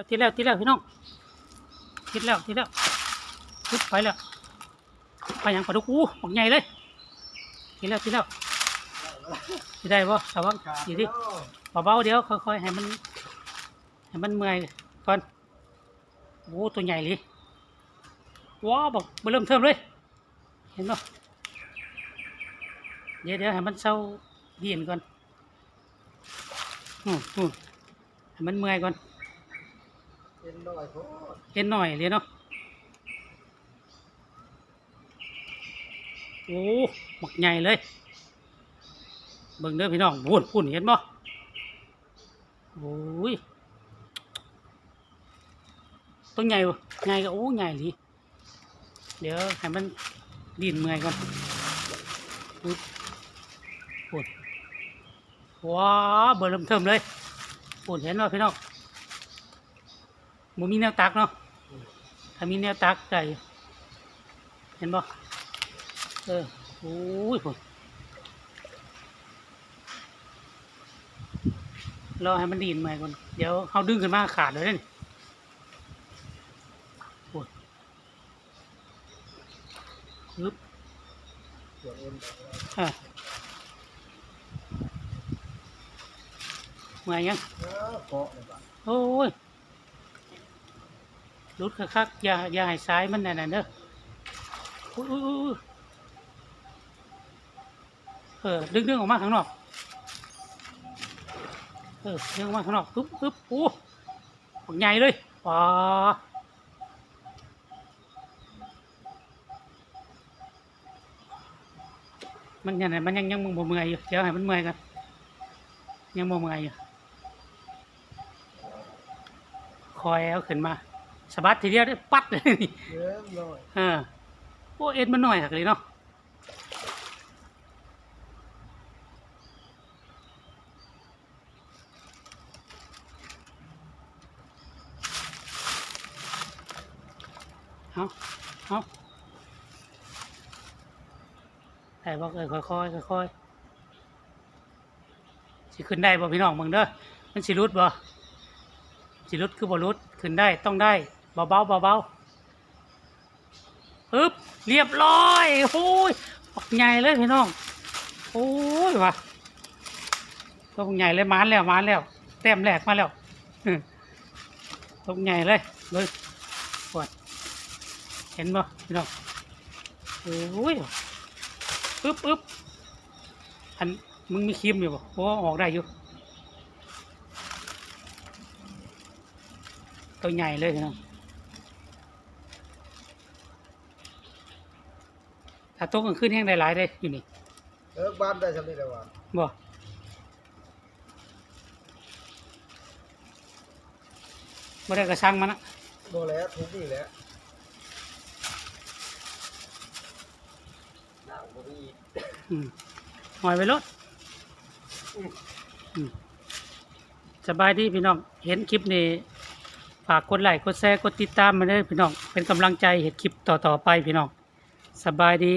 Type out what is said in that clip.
แล้วทีแล้วทีแล้วพี่น้องทีแล้วทีแล้วปุ๊บไปแล้วไปยังปลาดุกอู้หมกใหญ่เลยทีแล้วทีแล้วทีได้ปะระวังดีดิเบาๆเดี๋ยวค่อยๆให้มันให้มันเมื่อยก่อนโอ้ตัวใหญ่เลยว้าวบอกมาเริ่มเทิมเลย เห็นปะเดี๋ยวเดี๋ยวให้มันเศร้าเย็นก่อนอืมอืมให้มันเมื่อยก่อน เป็นน้อยโพดเล่นหน่อยเลยเนาะโอ้หมักใหญ่เลยเบิ่งเด้อพี่น้องพูนพูนเห็นบ่โอ้ยตัวใหญ่ใหญ่ก็โอ้ใหญ่หลีเดี๋ยวให้มันดินเมื่อยก่อนปุ๊บพูนว้าเบอร์เริ่มเทิมเลยพูนเห็นบ่พี่น้อง บ่มีแนวตักเนาะถ้ามีแนวตักได้อยู่เห็นบ่เออโอ้ยผมรอให้มันดีนใหม่ก่อนเดี๋ยวเขาดึงขึ้นมาขาดเลยเด้อนี่โอ้ยปึ๊บปวดเอ็นแบบอะเมื่อยยังเออเกาะเลยบ้างโอ้ย รุดคักๆอย่าอย่าให้ซ้ายมันนั่นน่ะเด้ออุ้ยอุ้ยเออดึงดึงออกมาข้างนอก เออดึงออกมาข้างนอกปึ๊บปึ๊บโอ้ปักใหญ่เลยว้ามันยังไงมันยังยังบ่เมื่อยอยู่เดี๋ยวให้มันเมื่อยกันยังบ่เมื่อยอยู่คอยเอาขึ้นมา สะบัดทีเดียวได้ปัดเลยนี่เริ่มน้อยเออโอ้เอ็นมันหน่อยหักเลยเนาะเอาเอาได้บอกเออค่อยๆค่อยๆสิขึ้นได้บ่พี่น้องมึงเด้อมันสิรุดบ่สิรุดคือบรุดขึ้นได้ต้องได้ เบาเบาๆปึ๊บเรียบร้อยโอ้ยปักใหญ่เลยพี่น้องโอ้ยว่ะตัวปักใหญ่เลยมานแล้วมานแล้วแต้มแรกมาแล้วตัวปักใหญ่เลยเลยปวดเห็นบ่พี่น้องโอ้ยปึ๊บปึ๊บอันมึงมีครีมอยู่บ่โอ้ออกได้อยู่ตัวใหญ่เลยพี่น้อง ถ้าโต๊ะกลางคืนแห้งได้หลายได้อยู่นี่เลิกบ้านได้สำเร็จแล้วว่ะบ่บ่ได้กระชังมันนะโดนแล้วทุกนี่แหละหนาวบ่มีอืมหอยไปรถอืมสบายดีพี่น้อง เห็นคลิปนี้ฝากกดไลค์กดแชร์กดติดตามมาเลยพี่น้อง เป็นกำลังใจเห็นคลิปต่อๆไปพี่น้อง สบายดี